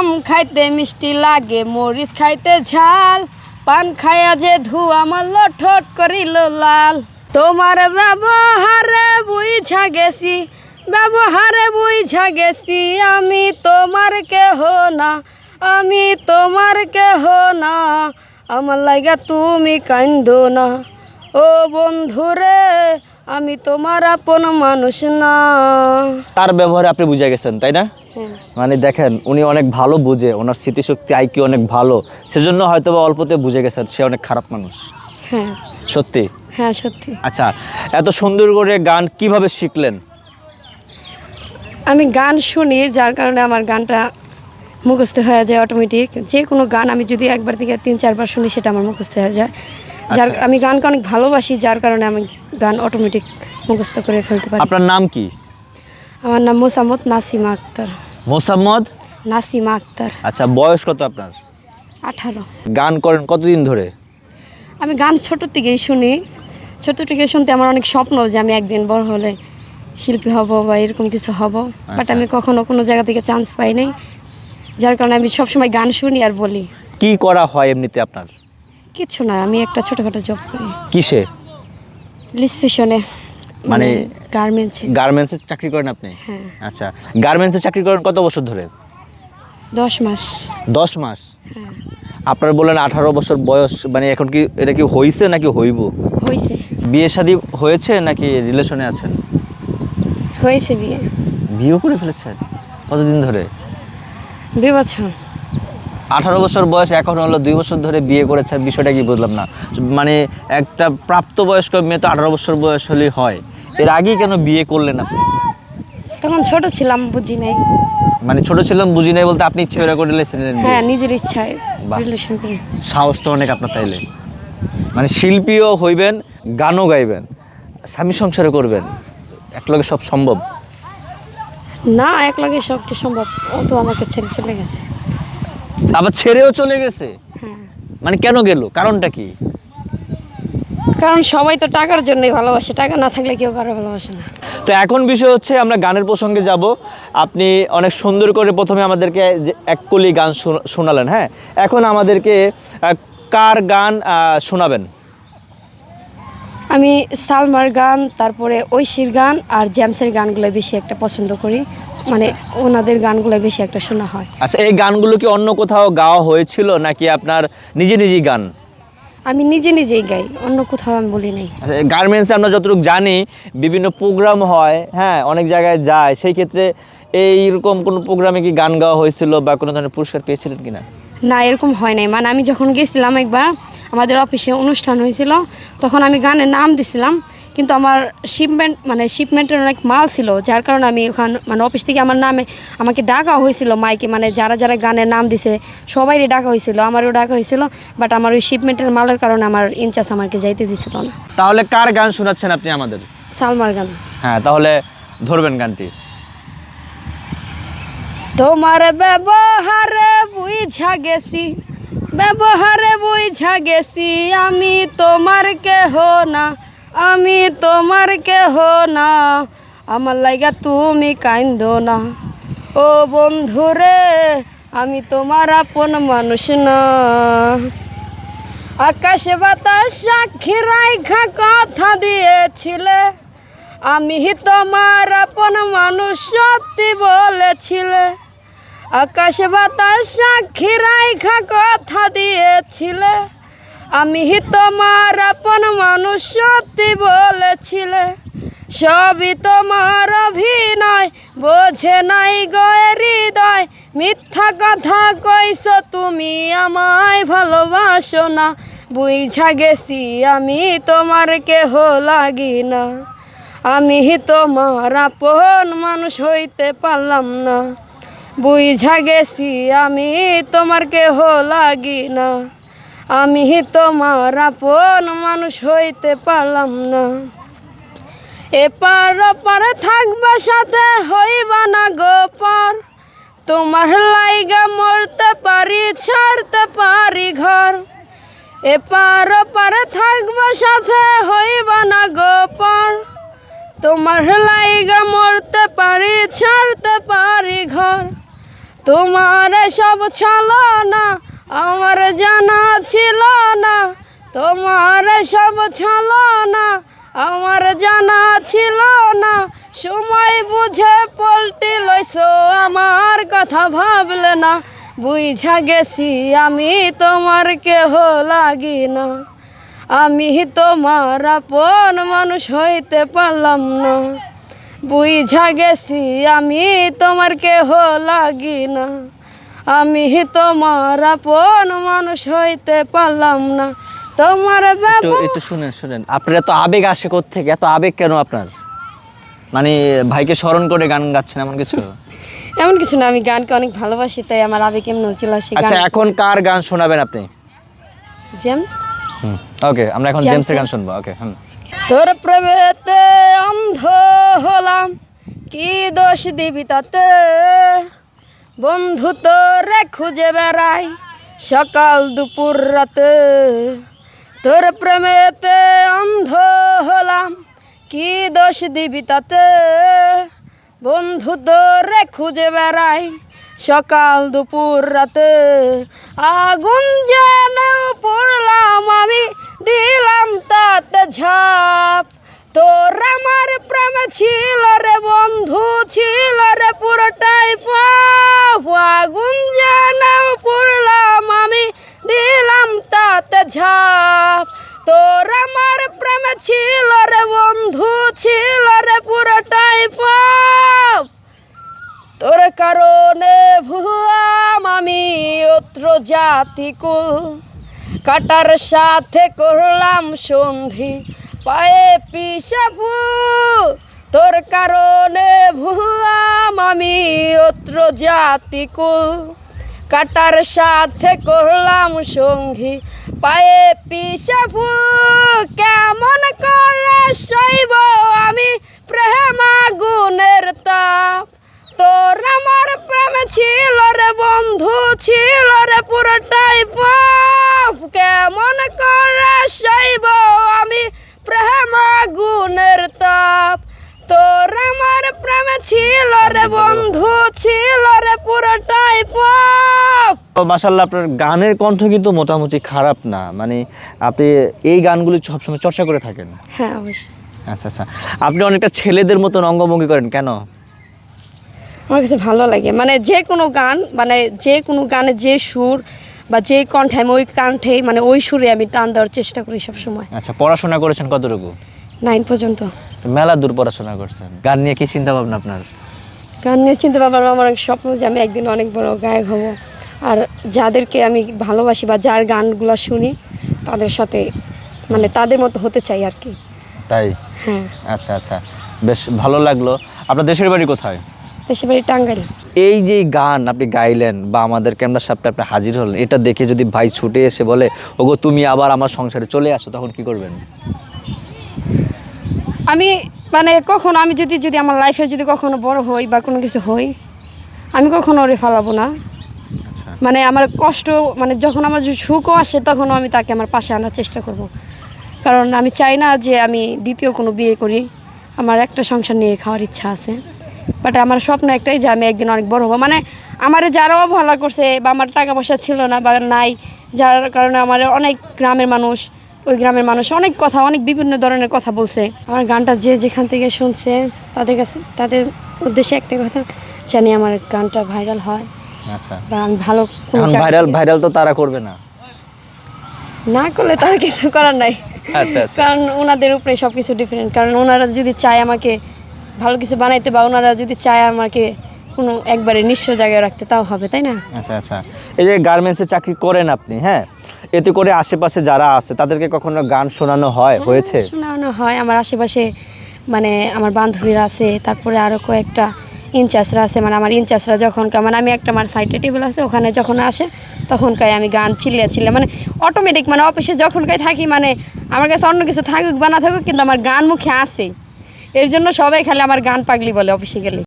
আম খাইতে মিষ্টি লাগে, মরিচ খাইতে ঝাল, পান খায়া যে ধুয়া মারল, ঠোঁট করিল লাল। তোমার ব্যবহারে বুঝা গেছি, ব্যবহারে বুঝা গেছি, আমি তোমার কেহ না, আমি তোমার কেহ না। আমার লাগা তুমি কান্দো না। ও বন্ধুরে, আমি তোমার আপন মানুষ না। তার ব্যবহারে আপনি বুঝে গেছেন, তাই না? মানে দেখেন উনি অনেক ভালো বুঝে ওনার স্মৃতিশক্তি আইকিউ অনেক ভালো। সেজন্য হয়তো বা অল্পতে বুঝে গেছেন সে অনেক খারাপ মানুষ। হ্যাঁ। সত্যি? হ্যাঁ সত্যি। আচ্ছা এত সুন্দর করে গান কীভাবে শিখলেন? আমি গান শুনি যার কারণে আমার গানটা মুখস্থ হয়ে যায় অটোমেটিক যে কোনো গান আমি যদি একবার থেকে তিন চারবার শুনি সেটা আমার মুখস্থ হয়ে যায়। যার আচ্ছা। আমি গানকে অনেক ভালোবাসি যার কারণে আমি গান অটোমেটিক মুখস্থ করে ফেলতে পারি। আপনার নাম কি? আমার নাম মোসাম্মদ নাসিমা আক্তার। মোসাম্মদ? নাসিমা আক্তার। আচ্ছা বয়স কত আপনার? আঠারো। গান করেন কতদিন ধরে? আমি গান ছোট থেকেই শুনি। ছোট থেকে শুনতে আমার অনেক স্বপ্ন যে আমি একদিন বড় হলে শিল্পী হব বা এরকম কিছু হব। বাট আচ্ছা। আমি কখনো কোনো জায়গা থেকে চান্স পাই নাই। যার কারণে আমি সবসময় গান শুনি আর বলি। কি করা হয় এমনিতে আপনার? কিছু না আমি একটা ছোটোখাটো জব করি। কিসে? লিসফেশনে মানে মানে গার্মেন্টসে গার্মেন্টসে চাকরি করেন আপনি? হ্যাঁ। আচ্ছা গার্মেন্টসে চাকরি করেন কত বছর ধরে? দশ মাস। দশ মাস? হ্যাঁ। আপনার বললেন আঠারো বছর বয়স মানে এখন কি এটা কি হইছে নাকি হইব? হয়েছে বিয়ে শাদী হয়েছে নাকি রিলেশনে আছেন? হয়েছে বিয়ে। বিয়েও করে ফেলেছেন? কতদিন ধরে? দুই বছর। আঠারো বছর বয়স এখন হলো দুই বছর ধরে বিয়ে করেছেন বিষয়টা কি বুঝলাম না। মানে একটা প্রাপ্তবয়স্ক মেয়ে তো আঠারো বছর বয়স হলেই হয়। এর আগেই কেন বিয়ে করলেন আপনি? তখন ছোট ছিলাম বুঝি নাই। মানে ছোট ছিলাম বুঝি নাই বলতে আপনি ইচ্ছে করে করে নিলেন হ্যাঁ নিজের ইচ্ছায়। রিলেশন করি। সাহস তো অনেক আপনার তাইলে। মানে শিল্পীও হইবেন গানও গাইবেন স্বামী সংসারও করবেন একলগে সব সম্ভব? না এক লগে সবটি সম্ভব। ও তো আমাকে ছেড়ে চলে গেছে। আবার ছেড়েও চলে গেছে? হ্যাঁ। মানে কেন গেল? কারণটা কি? কারণ সবাই তো টাকার জন্যই ভালোবাসে টাকা না থাকলে কেউ কারও ভালোবাসে না। তো এখন বিষয় হচ্ছে আমরা গানের প্রসঙ্গে যাব। আপনি অনেক সুন্দর করে প্রথমে আমাদেরকে যে এক কলি গান শোনা- শোনালেন হ্যাঁ? এখন আমাদেরকে কার গান শোনাবেন? আমি সালমার গান তারপরে ঐশীর গান আর জ্যামসের গানগুলো বেশি একটা পছন্দ করি। মানে ওনাদের গানগুলো বেশি একটা শোনা হয়। আচ্ছা এই গানগুলো কি অন্য কোথাও গাওয়া হয়েছিল নাকি আপনার নিজে নিজেই গান? আমি নিজে নিজেই গাই অন্য কোথাও আমি বলি নাই। আচ্ছা গার্মেন্টসে আমরা যতটুকু জানি বিভিন্ন প্রোগ্রাম হয় হ্যাঁ অনেক জায়গায় যায় সেই ক্ষেত্রে এইরকম কোনো প্রোগ্রামে কি গান গাওয়া হয়েছিল বা কোনো ধরনের পুরস্কার পেয়েছিলেন কিনা? না এরকম হয় নাই। মানে আমি যখন গেছিলাম একবার আমাদের অফিসে অনুষ্ঠান হয়েছিল তখন আমি গানের নাম দিছিলাম কিন্তু আমার শিপমেন্ট মানে শিপমেন্টের অনেক মাল ছিল যার কারণে আমি ওখান মানে অফিস থেকে আমার নামে আমাকে ডাকা হয়েছিল মাইকে মানে যারা যারা গানের নাম দিছে সবাইরই ডাকা হয়েছিল আমারও ডাকা হয়েছিল বাট আমার ওই শিপমেন্টের মালের কারণে আমার ইনচার্জ আমাকে যাইতে দিছিল না। তাহলে কার গান শোনাচ্ছেন আপনি আমাদের? সালমার গান। হ্যাঁ তাহলে ধরবেন গানটি। তোমার ব্যবহারে বুঝা গেছি ব্যবহারে বুঝা গেছি আমি তোমার কেহ না। আমি তোমার কেহ না। আমার লাইগা তুমি কান্দ না। ও বন্ধুরে, আমি তোমার আপন মানুষ না। আকাশ বাতাস সাক্ষী রাইখা কথা দিয়েছিলে। আমি তোমার আপন মানুষ সত্যি বলেছিলে। আকাশ বাতাস সাক্ষী রাইখা কথা দিয়েছিলে। আমি তোমার আপন মানুষ, সত্যি বলেছিলে। সবই তোমার অভিনয়, বোঝে নাই গয়ে হৃদয়। মিথ্যা কথা কইছ তুমি আমায় ভালোবাসো না। বুঝা গেছি আমি তোমার কেহ লাগি না। আমি তোমার আপন মানুষ হইতে পারলাম না। বুঝা গেছি আমি তোমার কেহ লাগি না। আমি তোমার আপন মানুষ হইতে পারলাম না। এপার ওপার থাকবা সাথে হইবা না গোপর তোমার লাইগা মরতে পারি, ছাড়তে পারি ঘর। এপার ওপার থাকবা সাথে হইবা না গোপর তোমার লাইগা মরতে পারি, ছাড়তে পারি ঘর। তোমার সব ছলো না আমার জানা ছিল না, তোমার সব ছলো না। আমার জানা ছিল না, সময় বুঝে পল্টি লইছো, আমার কথা ভাবলে না। বুঝা গেছি আমি তোমার কেহ লাগি না। আমি তোমার আপন মানুষ হইতে পারলাম না। বুঝা গেছি আমি তোমার কেহ লাগি না। আমি তোমার আপন মানুষ হইতে পারলাম না। তোমার একটু একটু শুনেন শুনেন। আপনার এত আবেগ আসে থেকে এত আবেগ কেন আপনার? মানে ভাইকে স্মরণ করে গান গাচ্ছেন এমন কিছু? এমন কিছু না আমি গানকে অনেক ভালোবাসি তাই আমার আবেগ এমন চলে আসে আচ্ছা এখন কার গান শোনাবেন আপনি? জেমস? ওকে আমরা এখন জেমসের- গান শুনব ওকে হুম। তোর প্রেমেতে অন্ধ হলাম কি দোষ দিবি তাতে? বন্ধু তোরে খুঁজে বেড়াই সকাল দুপুর রাতে। তোর প্রেমেতে অন্ধ হলাম, কি দোষ দিবি তাতে? বন্ধু তোরে খুঁজে বেড়াই সকাল দুপুর রাতে। আগুন যেন পড়লাম আমি, দিলাম তাতে ঝাপ। তোর আমার প্রেম ছিল জাতিকুল কাটার সাথে করলাম সন্ধি। পায়ে পিসাফু তোর কারণে ভুলাম আমি অত্র জাতিকুল কাটার সাথে করলাম সঙ্গী পায়ে পিসাফু কেমন করে সইব আমি প্রেম আগুনের তাপ। তোর আমার প্রেম ছিল রে বন্ধু ছিল রে পুরোটাই পাপ। কেমন করে সইব আমি প্রেম আগুনের তাপ? তোর আমার প্রেম ছিল রে বন্ধু ছিল রে পুরোটাই পাপ। মাসাল্লাহ আপনার গানের কণ্ঠ কিন্তু মোটামুটি খারাপ না। মানে আপনি এই গানগুলি সবসময় চর্চা করে থাকেন। হ্যাঁ অবশ্যই। আচ্ছা আচ্ছা। আপনি অনেকটা ছেলেদের মতন অঙ্গভঙ্গি করেন কেন? আমার কাছে ভালো লাগে। মানে যে কোনো গান মানে যে কোনো গানে যে সুর বা যে কণ্ঠে আমি ওই কণ্ঠে মানে ওই সুরে আমি টান দেওয়ার চেষ্টা করি সবসময়। আচ্ছা পড়াশোনা করেছেন কতটুকু? নাইন পর্যন্ত। মেলা দূর পড়াশোনা করছেন। গান নিয়ে কি চিন্তা ভাবনা আপনার? গান নিয়ে চিন্তা ভাবনা আমার অনেক স্বপ্ন যে আমি একদিন অনেক বড় গায়ক হব। আর যাদেরকে আমি ভালোবাসি বা যার গানগুলো শুনি তাদের সাথে মানে তাদের মতো হতে চাই আর কি। তাই? হ্যাঁ। আচ্ছা আচ্ছা। বেশ ভালো লাগল। আপনার দেশের বাড়ি কোথায়? দেশে বাড়ি টাঙ্গাইল। এই যে গান আপনি গাইলেন বা আমাদের ক্যামেরার সামনে আপনি হাজির হলেন এটা দেখে যদি ভাই ছুটে এসে বলে ওগো তুমি আবার আমার সংসারে চলে আসো তখন কি করবেন? আমি মানে কখনো আমি যদি যদি আমার লাইফে যদি কখনো বড় হই বা কোনো কিছু হই আমি কখনো ওরে ফালাবো না। আচ্ছা। মানে আমার কষ্ট মানে যখন আমার সুখও আসে তখনও আমি তাকে আমার পাশে আনার চেষ্টা করব। কারণ আমি চাই না যে আমি দ্বিতীয় কোনো বিয়ে করি। আমার একটা সংসার নিয়ে খাওয়ার ইচ্ছা আছে। বাট আমার স্বপ্ন একটাই যে আমি একদিন অনেক বড় হব। মানে আমার যারা অবহেলা করছে বা আমার টাকা পয়সা ছিল না বা নাই যার কারণে আমার অনেক গ্রামের মানুষ ওই গ্রামের মানুষ অনেক কথা অনেক বিভিন্ন ধরনের কথা বলছে। আমার গানটা যে যেখান থেকে শুনছে তাদের কাছে তাদের উদ্দেশ্যে একটা কথা জানি আমার গানটা ভাইরাল হয়। আচ্ছা। বা আমি ভালো ভাইরাল ভাইরাল তো তারা করবে না। না করলে তার কিছু করার নাই। আচ্ছা আচ্ছা। কারণ ওনাদের উপরে সব কিছু ডিফারেন্ট কারণ ওনারা যদি চায় আমাকে ভালো কিছু বানাইতে বা ওনারা যদি চায় আমাকে কোনো একবারে নিঃস্ব জায়গায় রাখতে তাও হবে তাই না? আচ্ছা আচ্ছা। এই যে গার্মেন্টসে চাকরি করেন আপনি হ্যাঁ? এতে করে আশেপাশে যারা আছে তাদেরকে কখনো গান শোনানো হয় হয়েছে? শোনানো হয়। আমার আশেপাশে মানে আমার বান্ধবীরা আছে তারপরে আরও কয়েকটা ইনচার্জরা আছে। মানে আমার ইনচার্জরা যখন মানে আমি একটা আমার সাইডে টেবিল আছে ওখানে যখন আসে তখনকার আমি গান চিল্লিয়ে চিল্লে মানে অটোমেটিক মানে অফিসে যখনকার থাকি মানে আমার কাছে অন্য কিছু থাকুক বা না থাকুক কিন্তু আমার গান মুখে আসে এর জন্য সবাই খালি আমার গান পাগলি বলে অফিসে গেলে।